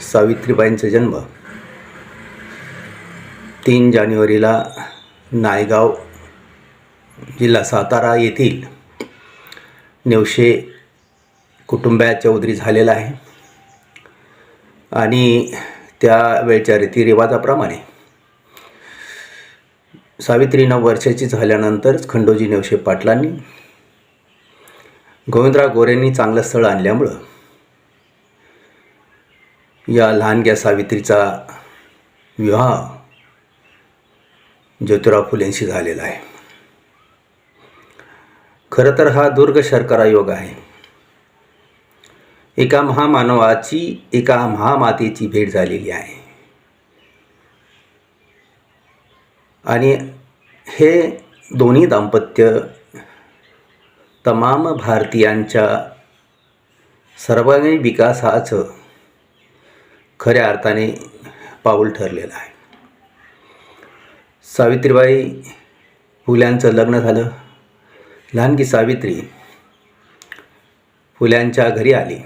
सावित्रीबाईंचा जन्म तीन जानेवारीला नायगाव जिल्हा सातारा येथील नेवशे कुटुंबाच्या चौधरी झालेला आहे. आणि त्या वेळच्या रीतिरिवाजाप्रमाणे सावित्री नऊ वर्षाची झाल्यानंतरच खंडोजी नेवशे पाटलांनी गोविंदराव गोरेंनी चांगलं स्थळ आणल्यामुळं या लहानग्या सावित्रीचा विवाह ज्योतिराव फुलेंशी झालेला आहे. खरं तर हा दुर्ग शर्करा योग आहे. एका महामानवाची एका महामातेची भेट झालेली आहे. आणि हे दोन्ही दाम्पत्य तमाम भारतीयांच्या सर्वांगीण विकासाचं खऱ्या अर्थाने पाऊल ठरलेलं आहे. सावित्रीबाई फुल्यांचं लग्न झालं. लहानगी सावित्री फुल्यांच्या घरी आली.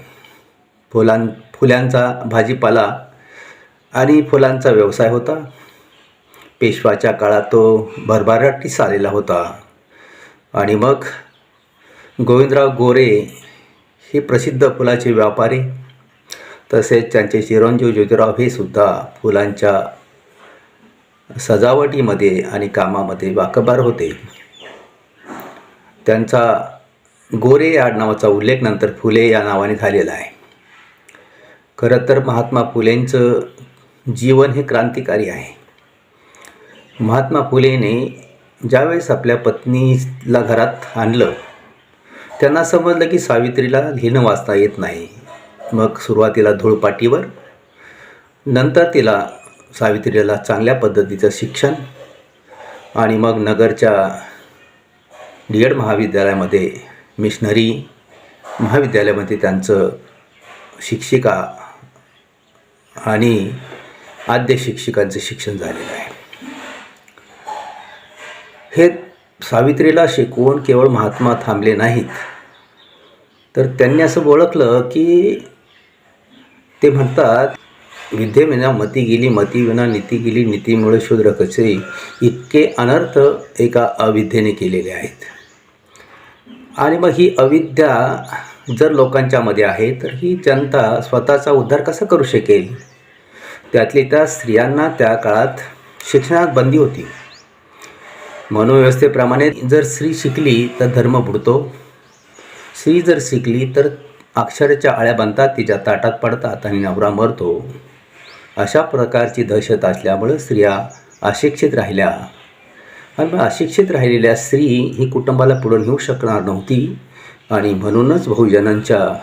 फुलां फुल्यांचा भाजीपाला आणि फुलांचा व्यवसाय होता. पेशवाच्या काळात तो भरभराटीस आलेला होता. आणि मग गोविंदराव गोरे हे प्रसिद्ध फुलाचे व्यापारी तसेच त्यांचे चिरंजीव ज्योतिराव हे सुद्धा फुलांच्या सजावटीमध्ये आणि कामामध्ये वाकबार होते. त्यांचा गोरे या नावाचा उल्लेख नंतर फुले या नावाने झालेला आहे. खरं तर महात्मा फुलेंचं जीवन हे क्रांतिकारी आहे. महात्मा फुलेने ज्यावेळेस आपल्या पत्नीला घरात आणलं त्यांना समजलं की सावित्रीला लिहिणं वाचता येत नाही. मग सुरुवातीला धूळपाटीवर नंतर तिला सावित्रीला चांगल्या पद्धतीचं शिक्षण आणि मग नगरच्या डी एड महाविद्यालयामध्ये मिशनरी महाविद्यालयामध्ये त्यांचं शिक्षिका आणि आद्य शिक्षिकांचं शिक्षण झालेलं आहे. हे सावित्रीला शिकवून केवळ महात्मा थांबले नाहीत. तर त्यांनी असं ओळखलं की ते म्हणतात विद्येविना मती गेली मती विना नीती गेली नीतीमुळे शूद्र कसे इतके अनर्थ एका अविद्येने केलेले आहेत. आणि मग ही अविद्या जर लोकांच्यामध्ये आहे तर ही जनता स्वतःचा उद्धार कसा करू शकेल? त्यातली त्या स्त्रियांना त्या काळात शिक्षणात बंदी होती. मनोव्यवस्थेप्रमाणे जर स्त्री शिकली तर धर्म बुडतो. स्त्री जर शिकली तर अक्षराच्या आळ्या बनतात तिच्या ताटात पडतात आणि नवरा मरतो. अशा प्रकारची दहशत असल्यामुळं स्त्रिया अशिक्षित राहिल्या. आणि मग अशिक्षित राहिलेल्या स्त्री ही कुटुंबाला पुढं नेऊ शकणार नव्हती आणि म्हणूनच बहुजनांच्या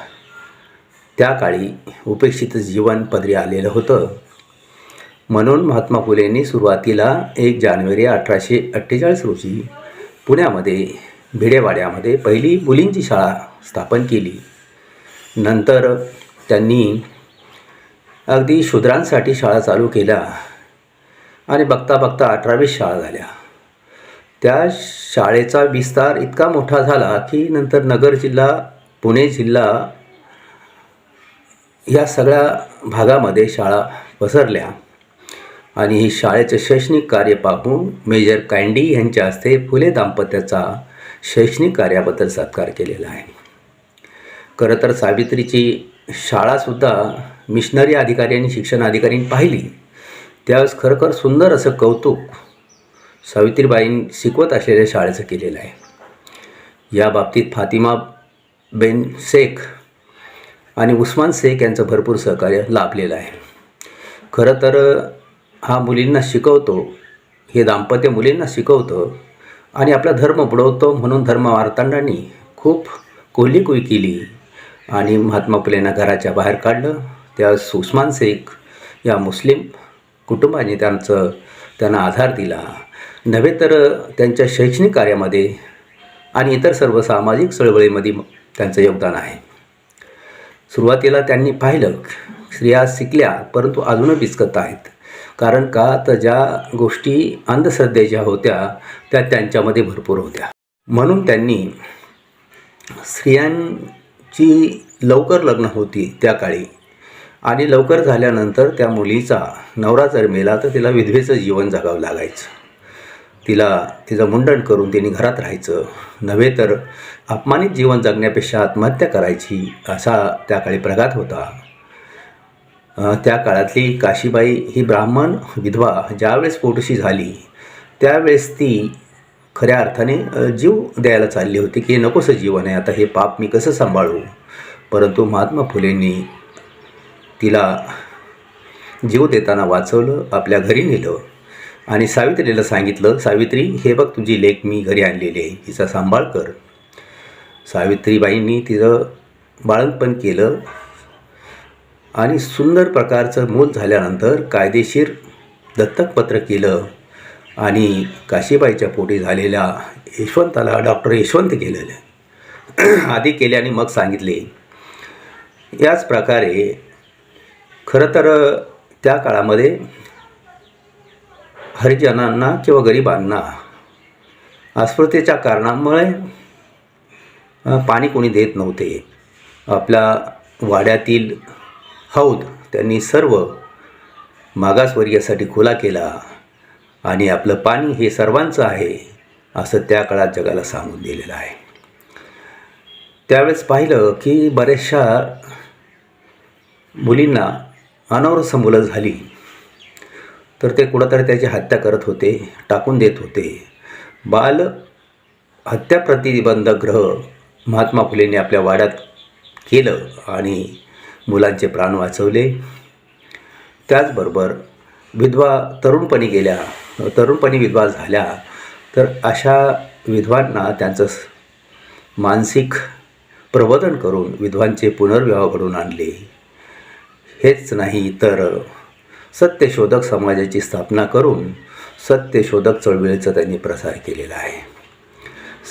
त्या काळी उपेक्षित जीवन पदरी आलेलं होतं. म्हणून महात्मा फुलेंनी सुरुवातीला एक जानेवारी अठराशे अठ्ठेचाळीस रोजी पुण्यामध्ये भिडेवाड्यामध्ये पहिली मुलींची शाळा स्थापन केली. नंतर त्यांनी अगदी शूद्रांसाठी शाळा चालू केल्या आणि बघता बघता अठरावीस शाळा झाल्या. त्या शाळेचा विस्तार इतका मोठा झाला की नंतर नगर जिल्हा पुणे जिल्हा या सगळ्या भागामध्ये शाळा पसरल्या. आणि ही शाळेचं शैक्षणिक कार्य पाहून मेजर कँडी यांच्या हस्ते फुले दाम्पत्याचा शैक्षणिक कार्याबद्दल सत्कार केलेला आहे. खरं तर सावित्रीची शाळासुद्धा मिशनरी अधिकारी आणि शिक्षण अधिकाऱ्यांनी पाहिली. त्यावेळेस खरोखर सुंदर असं कौतुक सावित्रीबाईंनी शिकवत असलेल्या शाळेचं केलेलं आहे. या बाबतीत फातिमा बेन शेख आणि उस्मान शेख यांचं भरपूर सहकार्य लाभलेलं आहे. खरं तर हा मुलींना शिकवतो हे दाम्पत्य मुलींना शिकवतं आणि आपला धर्म बुडवतो म्हणून धर्मवार्तांडांनी खूप कोहलीकुई केली आणि महात्मा फुलेंना घराच्या बाहेर काढलं. त्या उस्मान शेख या मुस्लिम कुटुंबाने त्यांचं त्यांना आधार दिला. नव्हे तर त्यांच्या शैक्षणिक कार्यामध्ये आणि इतर सर्व सामाजिक चळवळीमध्ये त्यांचं योगदान आहे. सुरुवातीला त्यांनी पाहिलं स्त्रिया शिकल्या परंतु अजूनही बिचकत आहेत. कारण का? तर ज्या गोष्टी अंधश्रद्धेच्या होत्या त्या त्यांच्यामध्ये भरपूर होत्या. म्हणून त्यांनी स्त्रियांची लवकर लग्न होती त्या काळी. आणि लवकर झाल्यानंतर त्या मुलीचा नवरा जर मेला तर तिला विधवेचं जीवन जगावं लागायचं. तिला तिचं मुंडन करून तिने घरात राहायचं. नव्हे तर अपमानित जीवन जगण्यापेक्षा आत्महत्या करायची असा त्या काळी प्रघात होता. त्या काळातली काशीबाई ही ब्राह्मण विधवा ज्यावेळेस पोटशी झाली त्यावेळेस ती खऱ्या अर्थाने जीव द्यायला चालली होती की नकोसं जीवन आहे आता हे पाप मी कसं सांभाळू? परंतु महात्मा फुलेंनी तिला जीव देताना वाचवलं आपल्या घरी नेलं आणि सावित्रीला सांगितलं सावित्री हे बघ तुझी लेख मी घरी आणलेली आहे तिचा सांभाळ कर. सावित्रीबाईंनी तिचं बाळंतपण केलं आणि सुंदर प्रकारचं मूल झाल्यानंतर कायदेशीर दत्तकपत्र केलं. आणि काशीबाईच्या पोटी झालेल्या यशवंताला डॉक्टर यशवंत केलेलं आधी केले आणि मग सांगितले. याच प्रकारे खरं तर त्या काळामध्ये हरिजनांना किंवा गरिबांना अस्पृतेच्या कारणामुळे पाणी कोणी देत नव्हते. आपल्या वाड्यातील हौद त्यांनी सर्व मागासवर्गीयासाठी खुला केला आणि आपलं पाणी हे सर्वांचं आहे असं त्या काळात जगाला सांगून दिलेलं आहे. त्यावेळेस पाहिलं की बऱ्याचशा मुलींना अनावरस मुलं झाली. तर ते कुठंतरी त्याची हत्या करत होते टाकून देत होते. बाल हत्या प्रतिबंधक ग्रह महात्मा फुलेंनी आपल्या वाड्यात केलं आणि मुलांचे प्राण वाचवले. त्याचबरोबर विधवा तरुणपणी गेल्या तरुणपणी विधवा झाल्या तर अशा विधवांना त्यांचं स- मानसिक प्रबोधन करून विधवांचे पुनर्विवाह घडून आणले. हेच नाही तर सत्यशोधक समाजाची स्थापना करून सत्यशोधक चळवळीचा त्यांनी प्रसार केलेला आहे.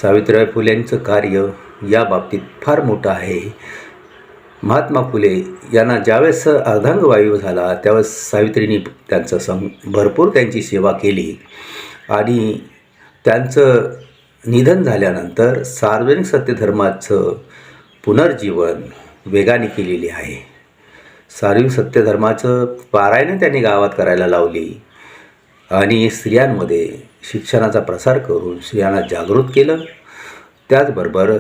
सावित्रीबाई फुलेंचं कार्य या बाबतीत फार मोठं आहे. महात्मा फुले यांना ज्यावेळेस अर्धांगवायू झाला त्यावेळेस सावित्रींनी त्यांचं सं भरपूर त्यांची सेवा केली. आणि त्यांचं निधन झाल्यानंतर सार्वजनिक सत्यधर्माचं पुनर्जीवन वेगाने केलेले आहे. सार्वजनिक सत्यधर्माचं पारायण त्यांनी गावात करायला लावली आणि स्त्रियांमध्ये शिक्षणाचा प्रसार करून स्त्रियांना जागृत केलं. त्याचबरोबर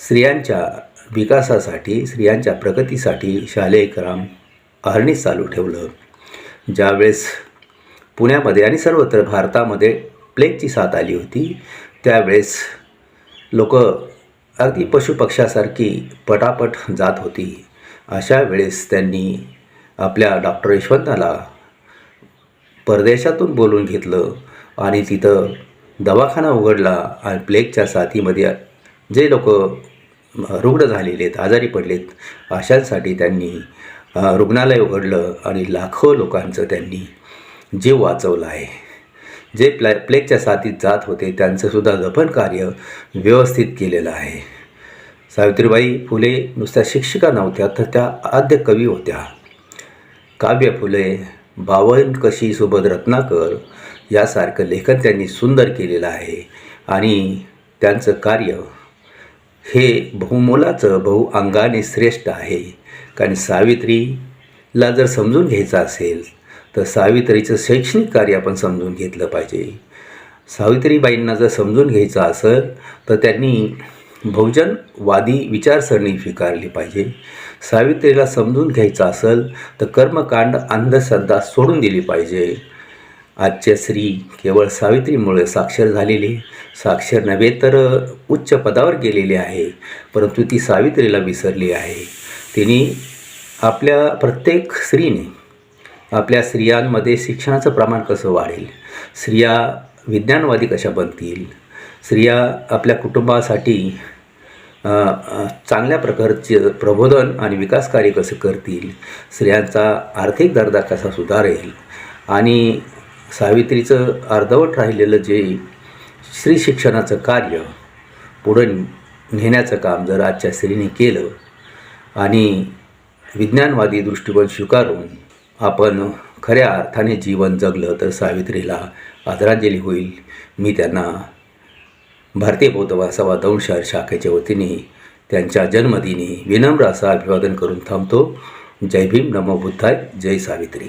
स्त्रियांच्या विकासासाठी स्त्रियांच्या प्रगतीसाठी शालेय काम अहर्णीस चालू ठेवलं. ज्यावेळेस पुण्यामध्ये आणि सर्वत्र भारतामध्ये प्लेगची साथ आली होती त्यावेळेस लोक अगदी पशुपक्ष्यासारखी पटापट जात होती. अशा वेळेस त्यांनी आपल्या डॉक्टर यशवंताला परदेशातून बोलून घेतलं आणि तिथं दवाखाना उघडला आणि प्लेगच्या साथीमध्ये जे लोक रुग्ण झालेले आहेत आजारी पडलेत अशांसाठी त्यांनी रुग्णालय उघडलं आणि लाखो लोकांचं त्यांनी जीव वाचवला आहे. जे प्लॅ प्लेगच्या साथीत जात होते त्यांचंसुद्धा जपन कार्य व्यवस्थित केलेलं आहे. सावित्रीबाई फुले नुसत्या शिक्षिका नव्हत्या तर त्या आद्य कवी होत्या. काव्य फुले बावन कशी सुबोध रत्नाकर यासारखं लेखन त्यांनी सुंदर केलेलं आहे. आणि त्यांचं कार्य हे बहुमोलाचं बहुअंगाने श्रेष्ठ आहे. कारण सावित्रीला जर समजून घ्यायचं असेल तर सावित्रीचं शैक्षणिक कार्य आपण समजून घेतलं पाहिजे. सावित्रीबाईंना जर समजून घ्यायचं असेल तर त्यांनी बहुजनवादी विचारसरणी स्वीकारली पाहिजे. सावित्रीला समजून घ्यायचं असेल तर कर्मकांड अंधश्रद्धा सोडून दिली पाहिजे. आजच्या स्त्री केवळ सावित्रीमुळे साक्षर झालेली साक्षर नव्हे तर उच्च पदावर गेलेली आहे परंतु ती सावित्रीला विसरली आहे. तिने आपल्या प्रत्येक स्त्रीने आपल्या स्त्रियांमध्ये शिक्षणाचं प्रमाण कसं वाढेल? स्त्रिया विज्ञानवादी कशा बनतील? स्त्रिया आपल्या कुटुंबासाठी चांगल्या प्रकारचे प्रबोधन आणि विकास कार्य कसं करतील? स्त्रियांचा आर्थिक दर्जा कसा सुधारेल? आणि सावित्रीचं अर्धवट राहिलेलं जे स्त्री शिक्षणाचं कार्य पुढं नेण्याचं काम जर आजच्या स्त्रीने केलं आणि विज्ञानवादी दृष्टिकोन स्वीकारून आपण खऱ्या अर्थाने जीवन जगलं तर सावित्रीला आदरांजली होईल. मी त्यांना भारतीय बौद्धवा सभा दौंड शहर शाखेच्या वतीने त्यांच्या जन्मदिनी विनम्र असा अभिवादन करून थांबतो. जय भीम. नमो बुद्धाय. जय सावित्री.